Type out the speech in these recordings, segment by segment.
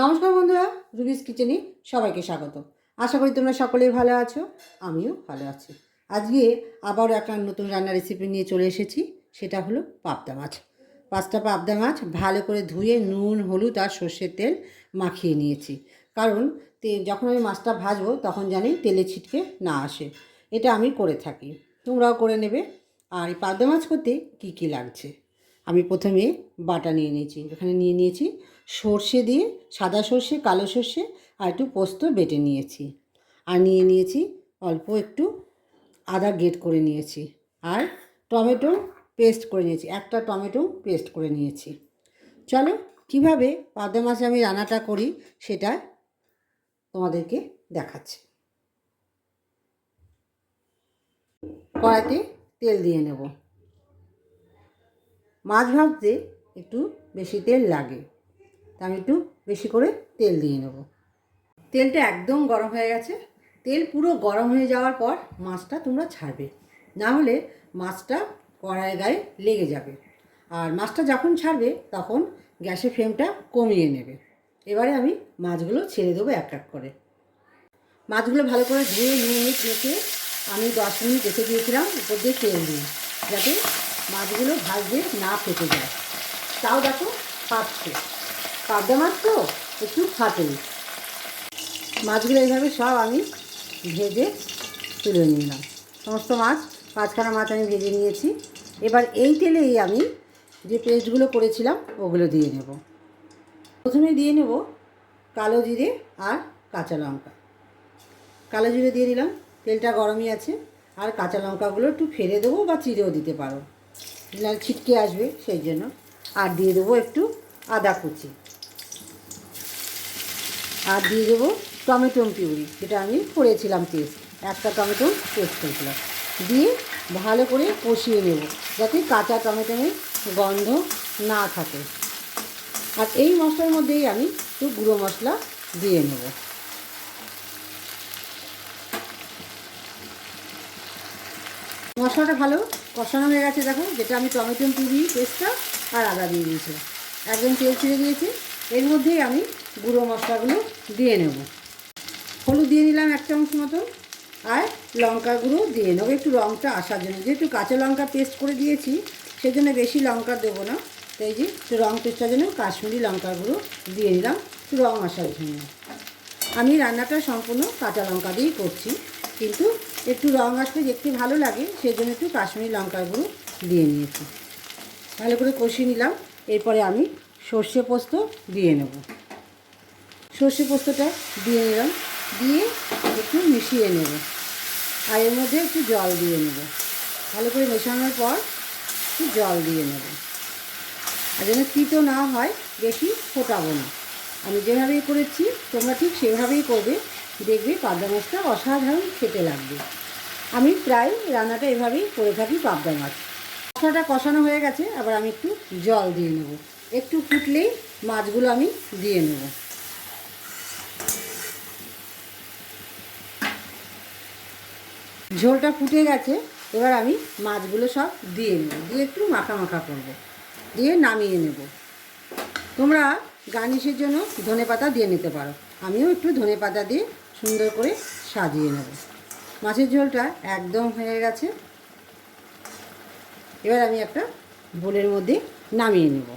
নমস্কার বন্ধুরা, রুবিস কিচেনে সবাইকে স্বাগত। আশা করি তোমরা সকলেই ভালো আছো, আমিও ভালো আছি। আজকে আবার একটা নতুন রান্নার রেসিপি নিয়ে চলে এসেছি, সেটা হলো পাবদা মাছ। পাঁচটা পাবদা মাছ ভালো করে ধুয়ে নুন, হলুদ আর সর্ষের তেল মাখিয়ে নিয়েছি। কারণ যখন আমি মাছটা ভাজবো, তখন জানি তেলে ছিটকে না আসে। এটা আমি করে থাকি, তোমরাও করে নেবে। আর এই পাবদা মাছ করতে কী কী লাগছে? আমি প্রথমে বাটা নিয়ে নিয়েছি, এখানে নিয়ে নিয়েছি সর্ষে দিয়ে, সাদা সর্ষে, কালো সর্ষে আর একটু পোস্ত বেটে নিয়েছি। আর নিয়ে নিয়েছি অল্প একটু আদা গেট করে নিয়েছি আর টমেটো পেস্ট করে নিয়েছি। একটা টমেটো পেস্ট করে নিয়েছি। চলো, কীভাবে পাবদা মাছে আমি রান্নাটা করি সেটা তোমাদেরকে দেখাচ্ছি। কড়াইতে তেল দিয়ে নেব। মাছ ভাজতে একটু বেশি তেল লাগে। তা আমি একটু বেশি করে তেল দিয়ে নেব। তেলটা একদম গরম হয়ে গেছে। তেল পুরো গরম হয়ে যাওয়ার পর মাছটা তোমরা ছাড়বে। না হলে মাছটা কড়াইয়ের গায়ে লেগে যাবে। আর মাছটা যখন ছাড়বে, তখন গ্যাসের ফ্লেমটা কমিয়ে নেবে। এবারে আমি মাছগুলো ছেড়ে দেবো এক এক করে। মাছগুলো ভালো করে ধুয়ে নিয়ে মেখে আমি দশ মিনিট রেখে দিয়েছিলাম, উপর দিয়ে তেল দিই যাতে মাছগুলো ভাজতে না ফেটে যায়। তাও দেখো ফাটছে পাবদা মাছ তো, একটু ফাটে মাছগুলো এইভাবে সব আমি ভেজে তুলে নিলাম। সমস্ত মাছ, পাঁচখানা মাছ আমি ভেজে নিয়েছি। এবার এই তেলেই আমি যে পেস্টগুলো করেছিলাম, ওগুলো দিয়ে নেব। প্রথমে দিয়ে নেব কালো জিরে আর কাঁচা লঙ্কা। কালো জিরে দিয়ে দিলাম, তেলটা গরমই আছে। আর কাঁচা লঙ্কাগুলো একটু ফেলে দেবো বা চিড়েও দিতে পারো। ছিটকে আসবে, সেই জন্য। আর দিয়ে দেবো একটু আদা কুচি। আর দিয়ে দেবো টমেটো পিউরি, যেটা আমি করেছিলাম পেস্ট একটা টমেটো পেস্ট করেছিলাম। দিয়ে ভালো করে কষিয়ে নেব, যাতে কাঁচা টমেটোর গন্ধ না থাকে। আর এই মশলার মধ্যেই আমি একটু গুঁড়ো মশলা দিয়ে নেব। মশলাটা ভালো কষানো হয়ে গেছে, দেখো, যেটা আমি টমেটো পিউরি, পেস্টটা আর আদা দিয়ে দিয়েছিলাম। একদম তেল ছিঁড়ে দিয়েছি। এর মধ্যেই আমি গুঁড়ো মশলাগুলো দিয়ে নেব। হলুদ দিয়ে নিলাম এক চামচ মতো, আর লঙ্কা গুঁড়ো দিয়ে নেব। একটু রঙটা আসার জন্য, যেহেতু কাঁচা লঙ্কা পেস্ট করে দিয়েছি, সেজন্য বেশি লঙ্কা দেবো না। তাই যে একটু রঙ পেস্টার জন্য কাশ্মীরি লঙ্কা গুঁড়ো দিয়ে নিলাম, একটু রঙ আসার জন্য। আমি রান্নাটা সম্পূর্ণ কাঁচা লঙ্কা দিয়েই করছি, কিন্তু একটু রঙ আসলে দেখতে ভালো লাগে সেই জন্য একটু কাশ্মীরি লঙ্কা গুঁড়ো দিয়ে নিয়েছি। ভালো করে কষিয়ে নিলাম, এরপরে আমি সর্ষে পোস্ত দিয়ে নেব। সর্ষে পোস্তটা দিয়ে নিলাম, দিয়ে একটু মিশিয়ে নেব। আর এর মধ্যে একটু জল দিয়ে নেব। ভালো করে মেশানোর পর একটু জল দিয়ে নেব। আর যেন তিতো না হয়, বেশি ফোটাবো না। আমি যেভাবেই করেছি, তোমরা ঠিক সেভাবেই করবে। দেখবে পাবদা মাছটা অসাধারণ খেতে লাগবে। আমি প্রায় রান্নাটা এভাবেই করে থাকি পাবদা মাছ। মশলাটা কষানো হয়ে গেছে, আবার আমি একটু জল দিয়ে নেব। একটু ফুটলেই মাছগুলো আমি দিয়ে নেব। ঝোলটা ফুটে গেছে, এবার আমি মাছগুলো সব দিয়ে নেব। দিয়ে একটু মাখা মাখা করব। দিয়ে নামিয়ে নেব। তোমরা গার্নিশের জন্য ধনে পাতা দিয়ে নিতে পারো। আমিও একটু ধনে পাতা দিয়ে সুন্দর করে সাজিয়ে নেব। মাছের ঝোলটা একদম হয়ে গেছে। এবার আমি একটা বোলের মধ্যে নামিয়ে নেব।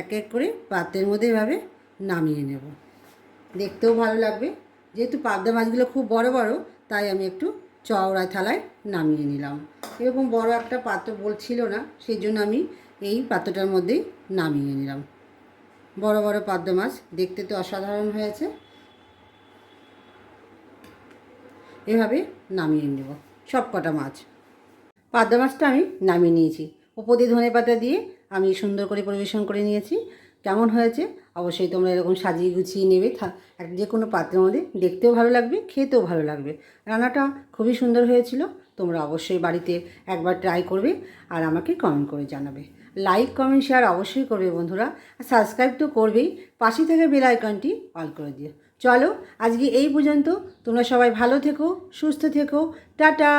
এক এক করে পাত্রের মধ্যে এভাবে নামিয়ে নেব। দেখতেও ভালো লাগবে। যেহেতু পাবদা মাছগুলো খুব বড় বড়, তাই আমি একটু চওড়া থালায় নামিয়ে নিলাম। এরকম বড় একটা পাত্র বলছিল না সেই জন্য আমি এই পাত্রটার মধ্যেই নামিয়ে নিলাম। বড় বড় পাবদা মাছ দেখতে তো অসাধারণ হয়েছে। এভাবে নামিয়ে নেব সব কটা মাছ। পাবদা মাছটা আমি নামিয়ে নিয়েছি। দিয়ে ধনে পাতা দিয়ে আমি সুন্দর করে পরিবেশন করে নিয়েছি। কেমন হয়েছে? অবশ্যই তোমরা এরকম সাজিয়ে গুছিয়ে নেবে। এক যে কোনো পাত্রের মধ্যে দেখতেও ভালো লাগবে, খেতেও ভালো লাগবে। রান্নাটা খুবই সুন্দর হয়েছিল। তোমরা অবশ্যই বাড়িতে একবার ট্রাই করবে আর আমাকে কমেন্ট করে জানাবে। লাইক কমেন্ট শেয়ার অবশ্যই করবে বন্ধুরা। আর সাবস্ক্রাইব তো করবেই। পাশে থেকে বেল আইকনটি অল করে দিও। চলো আজকে এই পর্যন্ত। তোমরা সবাই ভালো থেকো, সুস্থ থেকো। টাটা!